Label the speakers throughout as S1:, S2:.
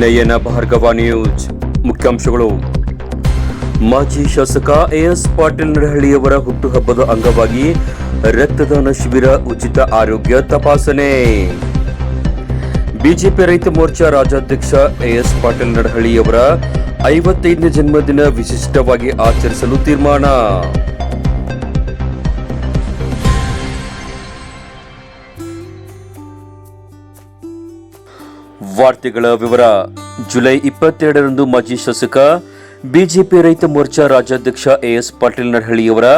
S1: ನಯನ Bhargava news ಮುಖ್ಯಾಂಶಗಳು. ಮಾಜಿ ಶಾಸಕ ಎಎಸ್ ಪಾಟೀಲ್ ನಡಹಳ್ಳಿಯವರ ಹುಟ್ಟುಹಬ್ಬದ ಅಂಗವಾಗಿ ರಕ್ತದಾನ ಶಿಬಿರ ಉಚಿತ ಆರೋಗ್ಯ ತಪಾಸಣೆ. ಬಿಜೆಪಿ ರೈತ ಮೋರ್ಚಾ ರಾಜ್ಯಾಧ್ಯಕ್ಷ ಎಎಸ್ ಪಾಟೀಲ್ ನಡಹಳ್ಳಿಯವರ ಐವತ್ತೈದನೇ ಜನ್ಮದಿನ ವಿಶಿಷ್ಟವಾಗಿ ಆಚರಿಸಲು ತೀರ್ಮಾನ. ವಾರ್ತೆಗಳ ವಿವರ. ಜುಲೈ ಇಪ್ಪತ್ತೆರಡರಂದು ಮಾಜಿ ಶಾಸಕ, ಬಿಜೆಪಿ ರೈತ ಮೋರ್ಚಾ ರಾಜ್ಯಾಧ್ಯಕ್ಷ ಎಎಸ್ ಪಾಟೀಲ್ ನಡಹಳ್ಳಿಯವರ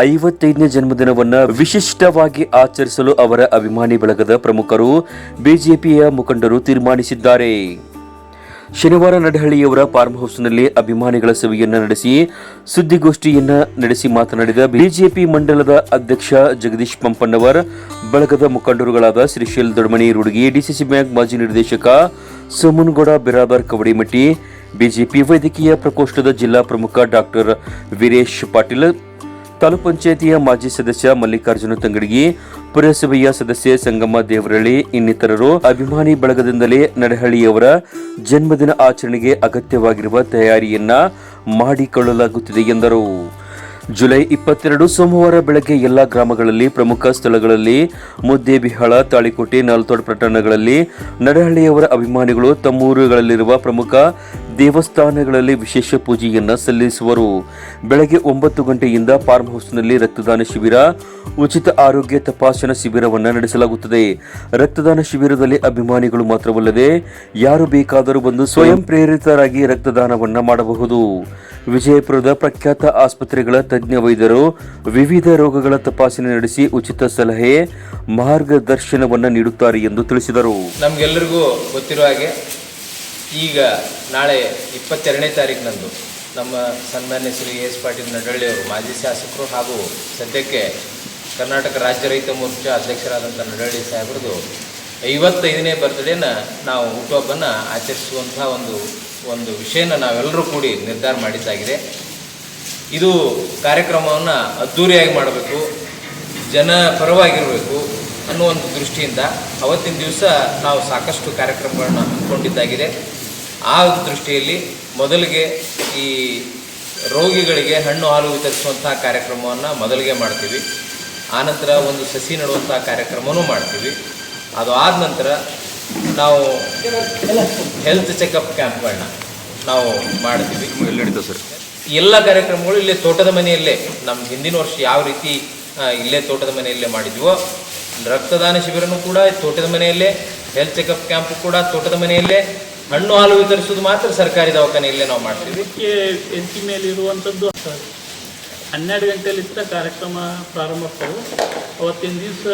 S1: ಐವತ್ತೈದನೇ ಜನ್ಮದಿನವನ್ನು ವಿಶಿಷ್ಟವಾಗಿ ಆಚರಿಸಲು ಅವರ ಅಭಿಮಾನಿ ಬಳಗದ ಪ್ರಮುಖರು ಬಿಜೆಪಿಯ ಮುಖಂಡರು ತೀರ್ಮಾನಿಸಿದ್ದಾರೆ. ಶನಿವಾರ ನಡಹಳ್ಳಿಯವರ ಫಾರ್ಮ್ ಹೌಸ್ನಲ್ಲಿ ಅಭಿಮಾನಿಗಳ ಸಭೆಯನ್ನು ನಡೆಸಿ ಸುದ್ದಿಗೋಷ್ಠಿಯನ್ನ ನಡೆಸಿ ಮಾತನಾಡಿದ ಬಿಜೆಪಿ ಮಂಡಲದ ಅಧ್ಯಕ್ಷ ಜಗದೀಶ್ ಪಂಪಣ್ಣವರ್ ಬಳಗದ ಮುಖಂಡರುಗಳಾದ ಶ್ರೀಶೈಲ್ ದೊಡ್ಮಣಿ ರುಡ್ಗಿ, ಡಿಸಿಸಿ ಬ್ಯಾಂಕ್ ಮಾಜಿ ನಿರ್ದೇಶಕ ಸೋಮನ್ಗೌಡ ಬಿರಾದರ್ ಕವಡಿಮಟ್ಟಿ, ಬಿಜೆಪಿ ವೈದ್ಯಕೀಯ ಪ್ರಕೋಷ್ಠದ ಜಿಲ್ಲಾ ಪ್ರಮುಖ ಡಾಕ್ಟರ್ ವೀರೇಶ್ ಪಾಟೀಲ್, ತಾಲೂಕ್ ಪಂಚಾಯಿತಿಯ ಮಾಜಿ ಸದಸ್ಯ ಮಲ್ಲಿಕಾರ್ಜುನ ತಂಗಡಗಿ ಪುರಸಭೆಯ ಸದಸ್ಯ ಸಂಗಮ್ಮ ದೇವರಳ್ಳಿ ಇನ್ನಿತರರು ಅಭಿಮಾನಿ ಬಳಗದಿಂದಲೇ ನಡಹಳ್ಳಿಯವರ ಜನ್ಮದಿನ ಆಚರಣೆಗೆ ಅಗತ್ಯವಾಗಿರುವ ತಯಾರಿಯನ್ನ ಮಾಡಿಕೊಳ್ಳಲಾಗುತ್ತಿದೆ ಎಂದರು. ಜುಲೈ ಇಪ್ಪತ್ತೆರಡು ಸೋಮವಾರ ಬೆಳಗ್ಗೆ ಎಲ್ಲಾ ಗ್ರಾಮಗಳಲ್ಲಿ ಪ್ರಮುಖ ಸ್ಥಳಗಳಲ್ಲಿ ಮುದ್ದೇಬಿಹಾಳ ತಾಳಿಕೋಟೆ, ನಾಲ್ತೋಡ್ ಪಟ್ಟಣಗಳಲ್ಲಿ ನಡಹಳ್ಳಿಯವರ ಅಭಿಮಾನಿಗಳು ತಮ್ಮೂರುಗಳಲ್ಲಿರುವ ಪ್ರಮುಖ ದೇವಸ್ಥಾನಗಳಲ್ಲಿ ವಿಶೇಷ ಪೂಜೆಯನ್ನ ಸಲ್ಲಿಸುವರು. ಬೆಳಗ್ಗೆ ಒಂಬತ್ತು ಗಂಟೆಯಿಂದ ಫಾರ್ಮ್ ಹೌಸ್ನಲ್ಲಿ ರಕ್ತದಾನ ಶಿಬಿರ, ಉಚಿತ ಆರೋಗ್ಯ ತಪಾಸಣಾ ಶಿಬಿರವನ್ನು ನಡೆಸಲಾಗುತ್ತದೆ. ರಕ್ತದಾನ ಶಿಬಿರದಲ್ಲಿ ಅಭಿಮಾನಿಗಳು ಮಾತ್ರವಲ್ಲದೆ ಯಾರು ಬೇಕಾದರೂ ಬಂದು ಸ್ವಯಂ ಪ್ರೇರಿತರಾಗಿ ರಕ್ತದಾನವನ್ನ ಮಾಡಬಹುದು. ವಿಜಯಪುರದ ಪ್ರಖ್ಯಾತ ಆಸ್ಪತ್ರೆಗಳ ತಜ್ಞ ವೈದ್ಯರು ವಿವಿಧ ರೋಗಗಳ ತಪಾಸಣೆ ನಡೆಸಿ ಉಚಿತ ಸಲಹೆ, ಮಾರ್ಗದರ್ಶನವನ್ನು ನೀಡುತ್ತಾರೆ ಎಂದು ತಿಳಿಸಿದರು.
S2: ನಮಗೆಲ್ಲರಿಗೂ ಗೊತ್ತಿರುವ ಹಾಗೆ ಈಗ ನಾಳೆ ಇಪ್ಪತ್ತೆರಡನೇ ತಾರೀಕಿನಂದು ನಮ್ಮ ಸನ್ಮಾನ್ಯ ಶ್ರೀ ಎಸ್ ಪಾಟೀಲ್ ನಡಳ್ಳಿಯವರು ಮಾಜಿ ಶಾಸಕರು ಹಾಗೂ ಸದ್ಯಕ್ಕೆ ಕರ್ನಾಟಕ ರಾಜ್ಯ ರೈತ ಮೋರ್ಚಾ ಅಧ್ಯಕ್ಷರಾದಂಥ ನಡಳ್ಳಿ ಸಾಹೇಬ್ರದ್ದು ಐವತ್ತೈದನೇ ಬರ್ತ್ಡೇನ ನಾವು ಹುಟ್ಟುಹಬ್ಬನ ಆಚರಿಸುವಂಥ ಒಂದು ಒಂದು ವಿಷಯನ ನಾವೆಲ್ಲರೂ ಕೂಡಿ ನಿರ್ಧಾರ ಮಾಡಿದ್ದಾಗಿದೆ. ಇದು ಕಾರ್ಯಕ್ರಮವನ್ನು ಅದ್ಧೂರಿಯಾಗಿ ಮಾಡಬೇಕು, ಜನ ಪರವಾಗಿರಬೇಕು ಅನ್ನೋ ಒಂದು ದೃಷ್ಟಿಯಿಂದ ಅವತ್ತಿನ ದಿವಸ ನಾವು ಸಾಕಷ್ಟು ಕಾರ್ಯಕ್ರಮಗಳನ್ನ ಹಮ್ಮಿಕೊಂಡಿದ್ದಾಗಿದೆ. ಆ ದೃಷ್ಟಿಯಲ್ಲಿ ಮೊದಲಿಗೆ ಈ ರೋಗಿಗಳಿಗೆ ಹಣ್ಣು ಹಾಲು ವಿತರಿಸುವಂಥ ಕಾರ್ಯಕ್ರಮವನ್ನು ಮೊದಲಿಗೆ ಮಾಡ್ತೀವಿ. ಆನಂತರ ಒಂದು ಸಸಿ ನೆಡುವಂಥ ಕಾರ್ಯಕ್ರಮವೂ ಮಾಡ್ತೀವಿ. ಅದು ಆದ ನಂತರ ನಾವು ಹೆಲ್ತ್ ಚೆಕಪ್ ಕ್ಯಾಂಪ್ಗಳನ್ನ ನಾವು ಮಾಡ್ತೀವಿ.
S1: ಸರ್?
S2: ಎಲ್ಲ ಕಾರ್ಯಕ್ರಮಗಳು ಇಲ್ಲೇ ತೋಟದ ಮನೆಯಲ್ಲೇ. ನಮ್ಮ ಹಿಂದಿನ ವರ್ಷ ಯಾವ ರೀತಿ ಇಲ್ಲೇ ತೋಟದ ಮನೆಯಲ್ಲೇ ಮಾಡಿದ್ವೋ ರಕ್ತದಾನ ಶಿಬಿರನೂ ಕೂಡ ತೋಟದ ಮನೆಯಲ್ಲೇ ಹೆಲ್ತ್ ಚೆಕಪ್ ಕ್ಯಾಂಪ್ ಕೂಡ ತೋಟದ ಮನೆಯಲ್ಲೇ ಹಣ್ಣು ಹಾಲು ವಿತರಿಸುವುದು ಮಾತ್ರ ಸರ್ಕಾರಿ ದವಾಖಾನೆಯಲ್ಲೇ ನಾವು ಮಾಡ್ತೀವಿ.
S3: ಇದಕ್ಕೆ ಎಂಟಿ ಮೇಲೆ ಇರುವಂಥದ್ದು ಹನ್ನೆರಡು ಗಂಟೆಲಿಂದ ಕಾರ್ಯಕ್ರಮ ಪ್ರಾರಂಭ ಅವತ್ತಿನ ದಿವಸ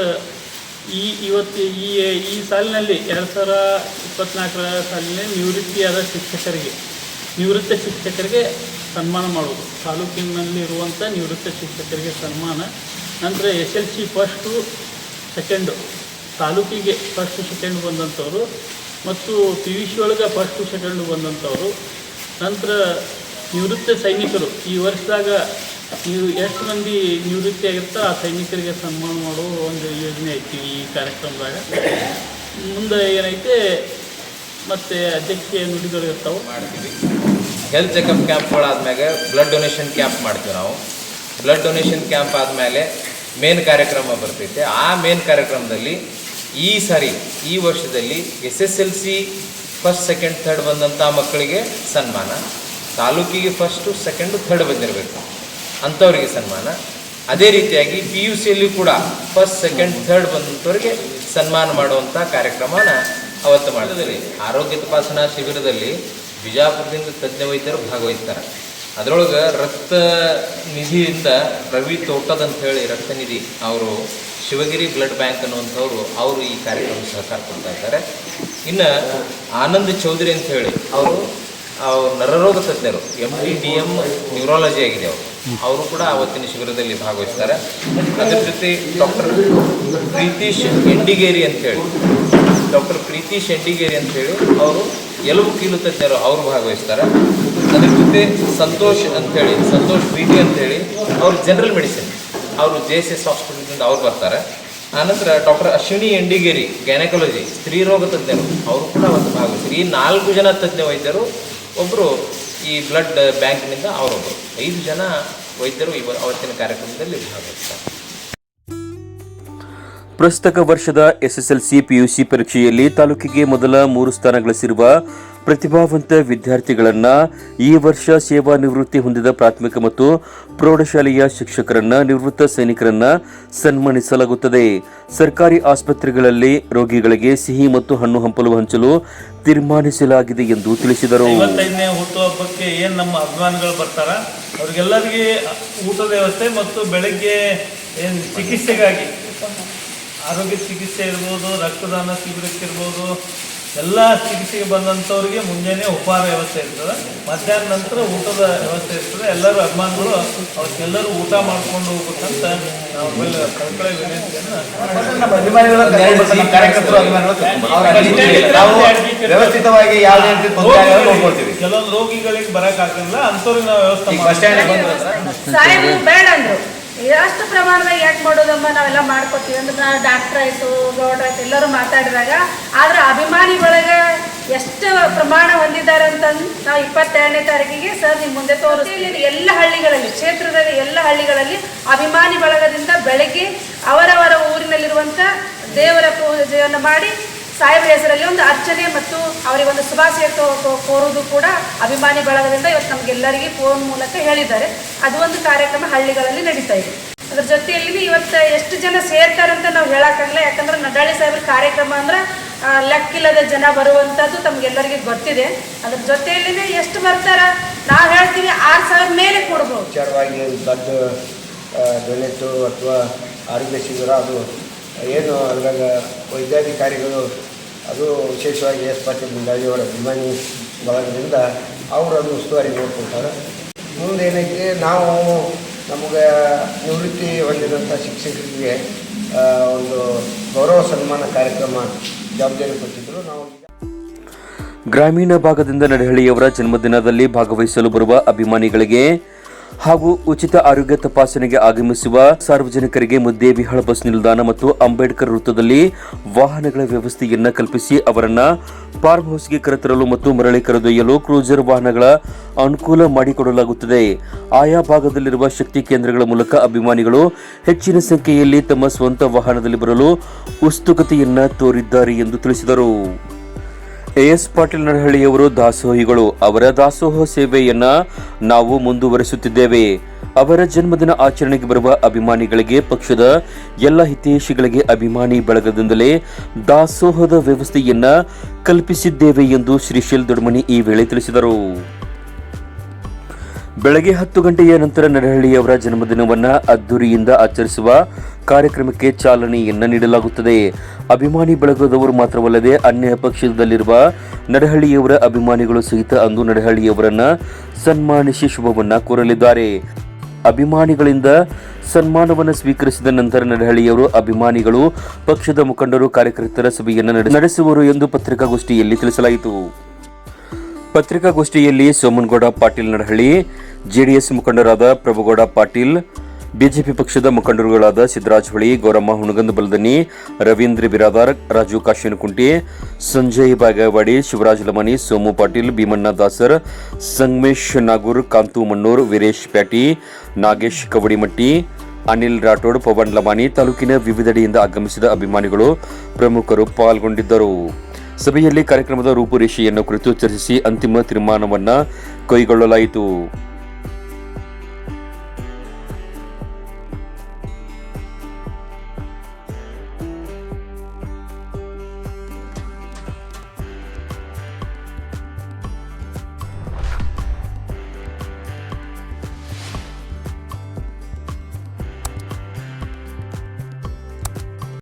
S3: ಈ ಇವತ್ತು ಈ ಈ ಸಾಲಿನಲ್ಲಿ ಎರಡು ಸಾವಿರ ಇಪ್ಪತ್ನಾಲ್ಕರ ಸಾಲಿನಲ್ಲಿ ನಿವೃತ್ತಿಯಾದ ಶಿಕ್ಷಕರಿಗೆ, ನಿವೃತ್ತ ಶಿಕ್ಷಕರಿಗೆ ಸನ್ಮಾನ ಮಾಡೋದು ತಾಲೂಕಿನಲ್ಲಿ ಇರುವಂಥ ನಿವೃತ್ತ ಶಿಕ್ಷಕರಿಗೆ ಸನ್ಮಾನ. ನಂತರ S L C first second ತಾಲೂಕಿಗೆ ಫಸ್ಟು ಸೆಕೆಂಡ್ ಬಂದಂಥವ್ರು ಮತ್ತು ಪಿ ವಿ ಸಿ ಒಳಗೆ ಫಸ್ಟು ಸೆಕೆಂಡು ಬಂದಂಥವರು. ನಂತರ ನಿವೃತ್ತ ಸೈನಿಕರು. ಈ ವರ್ಷದಾಗ ನೀವು ಎಷ್ಟು ಮಂದಿ ನಿವೃತ್ತಿ ಆಗಿರ್ತೋ ಆ ಸೈನಿಕರಿಗೆ ಸನ್ಮಾನ ಮಾಡೋ ಒಂದು ಯೋಜನೆ ಐತಿ ಈ ಕಾರ್ಯಕ್ರಮದಾಗ. ಮುಂದೆ ಏನೈತೆ, ಮತ್ತು ಅಧ್ಯಕ್ಷೀಯ ನುಡಿಗಳು ಇರ್ತಾವೆ.
S2: ಮಾಡ್ತೀವಿ. ಹೆಲ್ತ್ ಚೆಕಪ್ ಕ್ಯಾಂಪ್ಗಳಾದ್ಮೇಲೆ ಬ್ಲಡ್ ಡೊನೇಷನ್ ಕ್ಯಾಂಪ್ ಮಾಡ್ತೀವಿ ನಾವು. ಬ್ಲಡ್ ಡೊನೇಷನ್ ಕ್ಯಾಂಪ್ ಆದಮೇಲೆ ಮೇನ್ ಕಾರ್ಯಕ್ರಮ ಬರ್ತೈತೆ. ಆ ಮೇನ್ ಕಾರ್ಯಕ್ರಮದಲ್ಲಿ ಈ ಸಾರಿ, ಈ ವರ್ಷದಲ್ಲಿ S S L C first second third ಬಂದಂಥ ಮಕ್ಕಳಿಗೆ ಸನ್ಮಾನ. ತಾಲೂಕಿಗೆ ಫಸ್ಟು ಸೆಕೆಂಡು ಥರ್ಡ್ ಬಂದಿರಬೇಕು. ಅಂಥವ್ರಿಗೆ ಸನ್ಮಾನ. ಅದೇ ರೀತಿಯಾಗಿ ಪಿ ಯು ಸಿಯಲ್ಲಿ ಕೂಡ ಫಸ್ಟ್ ಸೆಕೆಂಡ್ ಥರ್ಡ್ ಬಂದಂಥವ್ರಿಗೆ ಸನ್ಮಾನ ಮಾಡುವಂಥ ಕಾರ್ಯಕ್ರಮನ ಅವತ್ತು ಮಾಡಿದ್ರಿ ಆರೋಗ್ಯ ತಪಾಸಣಾ ಶಿಬಿರದಲ್ಲಿ ಬಿಜಾಪುರದಿಂದ ತಜ್ಞ ವೈದ್ಯರು ಭಾಗವಹಿಸ್ತಾರೆ. ಅದರೊಳಗೆ ರಕ್ತ ನಿಧಿಯಿಂದ ರವಿ ತೋಟದ್ ಅಂತ ಹೇಳಿ ರಕ್ತ ನಿಧಿ ಅವರು ಶಿವಗಿರಿ ಬ್ಲಡ್ ಬ್ಯಾಂಕ್ ಅನ್ನುವಂಥವ್ರು ಅವರು ಈ ಕಾರ್ಯಕ್ರಮ ಸಹಕಾರ ಕೊಡ್ತಾ ಇದ್ದಾರೆ. ಇನ್ನು ಆನಂದ್ ಚೌಧರಿ ಅಂತ ಹೇಳಿ ಅವರು ಆ ನರರೋಗ ತಜ್ಞರು M D D M neurology ಆಗಿದೆ ಅವರು. ಅವರು ಕೂಡ ಅವತ್ತಿನ ಶಿಬಿರದಲ್ಲಿ ಭಾಗವಹಿಸ್ತಾರೆ. ಅದ್ರ ಜೊತೆ ಡಾಕ್ಟರ್ ಪ್ರೀತೀಶ್ ಎಂಡಿಗೇರಿ ಅಂತೇಳಿ ಡಾಕ್ಟರ್ ಪ್ರೀತೀಶ್ ಎಂಡಿಗೇರಿ ಅಂತೇಳಿ ಅವರು ಎಲುಬು ಕೀಲು ತಜ್ಞರು ಅವರು ಭಾಗವಹಿಸ್ತಾರೆ. ಅದ್ರ ಜೊತೆ ಸಂತೋಷ್ ಅಂಥೇಳಿ, ಸಂತೋಷ್ ಪ್ರೀತಿ ಅಂಥೇಳಿ ಅವರು ಜನರಲ್ ಮೆಡಿಸಿನ್ ಅವರು ಜೆ ಎಸ್ ಎಸ್ ಹಾಸ್ಪಿಟಲ್ದಿಂದ ಅವ್ರು ಬರ್ತಾರೆ. ಆನಂತರ ಡಾಕ್ಟರ್ ಅಶ್ವಿನಿ ಎಂಡಿಗೇರಿ ಗೈನಕಾಲಜಿ ಸ್ತ್ರೀ ರೋಗ ತಜ್ಞರು, ಅವರು ಕೂಡ ಒಂದು ಭಾಗವಹಿಸಿದ್ರು. ಈ ನಾಲ್ಕು ಜನ ತಜ್ಞ ವೈದ್ಯರು ಒಬ್ಬರು ಈ ಬ್ಲಡ್ ಬ್ಯಾಂಕ್ನಿಂದ ಅವರೊಬ್ಬರು ಐದು ಜನ ವೈದ್ಯರು ಇವ ಅವತ್ತಿನ ಕಾರ್ಯಕ್ರಮದಲ್ಲಿ ಭಾಗವಹಿಸ್ತಾರೆ.
S1: ಪ್ರಸಕ್ತ ವರ್ಷದ ಎಸ್ಎಸ್ಎಲ್ಸಿ ಪಿಯುಸಿ ಪರೀಕ್ಷೆಯಲ್ಲಿ ತಾಲೂಕಿಗೆ ಮೊದಲ ಮೂರು ಸ್ಥಾನ ಗಳಿಸಿರುವ ಪ್ರತಿಭಾವಂತ ವಿದ್ಯಾರ್ಥಿಗಳನ್ನ ಈ ವರ್ಷ ಸೇವಾ ನಿವೃತ್ತಿ ಹೊಂದಿದ ಪ್ರಾಥಮಿಕ ಮತ್ತು ಪ್ರೌಢಶಾಲೆಯ ಶಿಕ್ಷಕರನ್ನ, ನಿವೃತ್ತ ಸೈನಿಕರನ್ನ ಸನ್ಮಾನಿಸಲಾಗುತ್ತದೆ. ಸರ್ಕಾರಿ ಆಸ್ಪತ್ರೆಗಳಲ್ಲಿ ರೋಗಿಗಳಿಗೆ ಸಿಹಿ ಮತ್ತು ಹಣ್ಣು ಹಂಪಲು ಹಂಚಲು ತೀರ್ಮಾನಿಸಲಾಗಿದೆ ಎಂದು ತಿಳಿಸಿದರು.
S4: ಹುಟ್ಟುಹಬ್ಬಕ್ಕೆ ಏನು ನಮ್ಮ ಅಭಿಮಾನಿಗಳು ಬರ್ತಾರ? ಊಟದ ವ್ಯವಸ್ಥೆ ಮತ್ತು ಬೆಳಗ್ಗೆ ಚಿಕಿತ್ಸೆಗಾಗಿ ಆರೋಗ್ಯ ಚಿಕಿತ್ಸೆ ಇರ್ಬೋದು ರಕ್ತದಾನ ಶಿಬಿರಕ್ಕಿರ್ಬೋದು ಎಲ್ಲ ಚಿಕಿತ್ಸೆಗೆ ಬಂದಂಥವ್ರಿಗೆ ಮುಂಜಾನೆ ಉಪಹಾರ ವ್ಯವಸ್ಥೆ ಇರ್ತದೆ. ಮಧ್ಯಾಹ್ನ ನಂತರ ಊಟದ ವ್ಯವಸ್ಥೆ ಇರ್ತದೆ. ಎಲ್ಲರೂ ಅಭಿಮಾನಿಗಳು ಅವ್ರಿಗೆಲ್ಲರೂ ಊಟ ಮಾಡ್ಕೊಂಡು ಹೋಗ್ಬೇಕಂತ ನಾವು ವಿನಂತಿಯನ್ನು
S5: ವ್ಯವಸ್ಥಿತವಾಗಿ ಯಾವುದೇ
S4: ಕೆಲವೊಂದು ರೋಗಿಗಳಿಗೆ ಬರೋಕ್ಕಾಗಲ್ಲ ಅಂಥವ್ರಿಗೆ ನಾವು ವ್ಯವಸ್ಥೆ
S5: ಈಗ
S6: ಬೇಡ ಪ್ರಮಾಣದಾಗ ಯಾಕೆ ಮಾಡೋದಮ್ಮ ನಾವೆಲ್ಲ ಮಾಡ್ಕೊತೀವಿ? ಅಂದ್ರೆ ನಾ ಡಾಕ್ಟರ್ ಆಯಿತು, ಗೌಡ್ರ ಆಯ್ತು, ಎಲ್ಲರೂ ಮಾತಾಡಿದಾಗ ಆದ್ರೆ ಅಭಿಮಾನಿಗಳಿಗೆ ಎಷ್ಟು ಪ್ರಮಾಣ ಹೊಂದಿದ್ದಾರೆ ಅಂತಂದು ನಾವು ಇಪ್ಪತ್ತೆರಡನೇ ತಾರೀಕಿಗೆ ಸರ್ ನಿಮ್ಮ ಮುಂದೆ ತೋರಿಸ್ತೀವಿ. ಎಲ್ಲ ಹಳ್ಳಿಗಳಲ್ಲಿ, ಕ್ಷೇತ್ರದಲ್ಲಿ ಎಲ್ಲ ಹಳ್ಳಿಗಳಲ್ಲಿ ಅಭಿಮಾನಿ ಬಳಗದಿಂದ ಬೆಳಗ್ಗೆ ಅವರವರ ಊರಿನಲ್ಲಿರುವಂಥ ದೇವರ ಪೂಜೆಯನ್ನು ಮಾಡಿ ಸಾಹೇಬರ ಹೆಸರಲ್ಲಿ ಒಂದು ಅರ್ಚನೆ ಮತ್ತು ಅವರಿಗೆ ಒಂದು ಶುಭಾಶಯ ತೋ- ಕೂಡ ಅಭಿಮಾನಿ ಬಳಗದಿಂದ ಇವತ್ತು ನಮಗೆಲ್ಲರಿಗೆ ಫೋನ್ ಮೂಲಕ ಹೇಳಿದ್ದಾರೆ. ಅದು ಒಂದು ಕಾರ್ಯಕ್ರಮ ಹಳ್ಳಿಗಳಲ್ಲಿ ನಡೀತಾ ಇದೆ. ಅದ್ರ ಜೊತೆಯಲ್ಲಿ ಇವತ್ತು ಎಷ್ಟು ಜನ ಸೇರ್ತಾರಂತ ನಾವು ಹೇಳಕ್ಕಾಗಲ್ಲ. ಯಾಕಂದ್ರೆ ನಡಾಳಿ ಸಾಹೇಬ್ರ ಕಾರ್ಯಕ್ರಮ ಅಂದ್ರೆ ಲೆಕ್ಕಿಲ್ಲದ ಜನ ಬರುವಂಥದ್ದು ತಮ್ಗೆಲ್ಲರಿಗೂ ಗೊತ್ತಿದೆ. ಅದ್ರ ಜೊತೆಯಲ್ಲಿನೇ ಎಷ್ಟು ಬರ್ತಾರ? ನಾವು ಹೇಳ್ತೀವಿ ಆರು ಸಾವಿರ ಮೇಲೆ ಕೊಡ್ಬೋದು.
S7: ವಿಚಾರವಾಗಿ ಬ್ಲಡ್ ಡೊನೇಟು ಅಥವಾ ಆರೋಗ್ಯ ಶಿಬಿರ ಅದು ಏನು ಅದ್ರಾಗ ವೈದ್ಯಾಧಿಕಾರಿಗಳು ಅದು ವಿಶೇಷವಾಗಿ ಎಸ್ ಪಾಟೀಲ್ ಅವರ ಅಭಿಮಾನಿ ಬಳಗದಿಂದ ಅವರು ಅದು ಉಸ್ತುವಾರಿ ನೋಡ್ಕೊಳ್ತಾರೆ. ಮುಂದೆ ಏನೈತಿ ನಾವು ನಮಗೆ ನಿವೃತ್ತಿ ಹೊಂದಿದಂಥ ಶಿಕ್ಷಕರಿಗೆ ಒಂದು ಗೌರವ ಸನ್ಮಾನ ಕಾರ್ಯಕ್ರಮ ಜವಾಬ್ದಾರಿ ಕೊಟ್ಟಿದ್ದರು ನಾವು
S1: ಗ್ರಾಮೀಣ ಭಾಗದಿಂದ ನಡಹಳ್ಳಿಯವರ ಜನ್ಮದಿನದಲ್ಲಿ ಭಾಗವಹಿಸಲು ಬರುವ ಅಭಿಮಾನಿಗಳಿಗೆ ಹಾಗೂ ಉಚಿತ ಆರೋಗ್ಯ ತಪಾಸಣೆಗೆ ಆಗಮಿಸುವ ಸಾರ್ವಜನಿಕರಿಗೆ ಮುದ್ದೇಬಿಹಾಳ ಬಸ್ ನಿಲ್ದಾಣ ಮತ್ತು ಅಂಬೇಡ್ಕರ್ ವೃತ್ತದಲ್ಲಿ ವಾಹನಗಳ ವ್ಯವಸ್ಥೆಯನ್ನು ಕಲ್ಪಿಸಿ ಅವರನ್ನು ಫಾರ್ಮ್ ಹೌಸ್ಗೆ ಕರೆತರಲು ಮತ್ತು ಮರಳಿ ಕರೆದೊಯ್ಯಲು ಕ್ರೂಸರ್ ವಾಹನಗಳ ಅನುಕೂಲ ಮಾಡಿಕೊಡಲಾಗುತ್ತದೆ. ಆಯಾ ಭಾಗದಲ್ಲಿರುವ ಶಕ್ತಿ ಕೇಂದ್ರಗಳ ಮೂಲಕ ಅಭಿಮಾನಿಗಳು ಹೆಚ್ಚಿನ ಸಂಖ್ಯೆಯಲ್ಲಿ ತಮ್ಮ ಸ್ವಂತ ವಾಹನದಲ್ಲಿ ಬರಲು ಉತ್ಸುಕತೆಯನ್ನು ತೋರಿದ್ದಾರೆ ಎಂದು ತಿಳಿಸಿದರು. ಎಎಸ್ ಪಾಟೀಲ್ ನರಹಳ್ಳಿಯವರು ದಾಸೋಹಿಗಳು, ಅವರ ದಾಸೋಹ ಸೇವೆಯನ್ನ ನಾವು ಮುಂದುವರಿಸುತ್ತಿದ್ದೇವೆ. ಅವರ ಜನ್ಮದಿನ ಆಚರಣೆಗೆ ಬರುವ ಅಭಿಮಾನಿಗಳಿಗೆ, ಪಕ್ಷದ ಎಲ್ಲ ಹಿತೈಷಿಗಳಿಗೆ ಅಭಿಮಾನಿ ಬಳಗದಿಂದಲೇ ದಾಸೋಹದ ವ್ಯವಸ್ಥೆಯನ್ನ ಕಲ್ಪಿಸಿದ್ದೇವೆ ಎಂದು ಶ್ರೀಶೈಲ್ ದೊಡ್ಮನಿ ಈ ವೇಳೆ ತಿಳಿಸಿದರು. ಬೆಳಗ್ಗೆ ಹತ್ತು ಗಂಟೆಯ ನಂತರ ನರಹಳ್ಳಿಯವರ ಜನ್ಮದಿನವನ್ನ ಅದ್ದೂರಿಯಿಂದ ಆಚರಿಸುವ ಕಾರ್ಯಕ್ರಮಕ್ಕೆ ಚಾಲನೆಯನ್ನು ನೀಡಲಾಗುತ್ತದೆ. ಅಭಿಮಾನಿ ಬಳಗದವರು ಮಾತ್ರವಲ್ಲದೆ ಅನ್ಯ ಪಕ್ಷದಲ್ಲಿರುವ ನಡಹಳ್ಳಿಯವರ ಅಭಿಮಾನಿಗಳು ಸಹಿತ ಅಂದು ನಡಹಳ್ಳಿಯವರನ್ನ ಸನ್ಮಾನಿಸಿ ಶುಭವನ್ನ ಕೋರಲಿದ್ದಾರೆ. ಅಭಿಮಾನಿಗಳಿಂದ ಸನ್ಮಾನವನ್ನು ಸ್ವೀಕರಿಸಿದ ನಂತರ ನಡಹಳ್ಳಿಯವರು ಅಭಿಮಾನಿಗಳು ಪಕ್ಷದ ಮುಖಂಡರು ಕಾರ್ಯಕರ್ತರ ಸಭೆಯನ್ನು ನಡೆಸುವರು ಎಂದು ಪತ್ರಿಕಾಗೋಷ್ಠಿಯಲ್ಲಿ ತಿಳಿಸಲಾಯಿತು. ಪತ್ರಿಕಾಗೋಷ್ಠಿಯಲ್ಲಿ ಸೋಮನಗೌಡ ಪಾಟೀಲ್ ನಡಹಳ್ಳಿ, ಜೆಡಿಎಸ್ ಮುಖಂಡರಾದ ಪ್ರಭುಗೌಡ ಪಾಟೀಲ್, ಬಿಜೆಪಿ ಪಕ್ಷದ ಮುಖಂಡರುಗಳಾದ ಸಿದ್ದರಾಜ್ ಹೊಳಿ ಗೌರಮ್ಮ ಹುಣಗಂದ ಬಲದನಿ, ರವೀಂದ್ರ ಬಿರಾದಾರ್, ರಾಜು ಕಾಶಿನಕುಂಟಿ, ಸಂಜಯ್ ಬಾಗವಾಡಿ, ಶಿವರಾಜ್ ಲಮಾನಿ ಸೋಮು ಪಾಟೀಲ್, ಭೀಮಣ್ಣ ದಾಸರ್, ಸಂಗಮೇಶ್ ನಾಗೂರ್, ಕಾಂತು ಮಣ್ಣೂರ್, ವೀರೇಶ್ ಪ್ಯಾಟಿ, ನಾಗೇಶ್ ಕವಡಿಮಟ್ಟಿ, ಅನಿಲ್ ರಾಠೋಡ್, ಪವನ್ ಲಮಾನಿ ತಾಲೂಕಿನ ವಿವಿಧೆಡೆಯಿಂದ ಆಗಮಿಸಿದ ಅಭಿಮಾನಿಗಳು ಪ್ರಮುಖರು ಪಾಲ್ಗೊಂಡಿದ್ದರು. ಸಭೆಯಲ್ಲಿ ಕಾರ್ಯಕ್ರಮದ ರೂಪುರೇಷೆಯನ್ನು ಕುರಿತು ಚರ್ಚಿಸಿ ಅಂತಿಮ ತೀರ್ಮಾನವನ್ನು ಕೈಗೊಳ್ಳಲಾಯಿತು.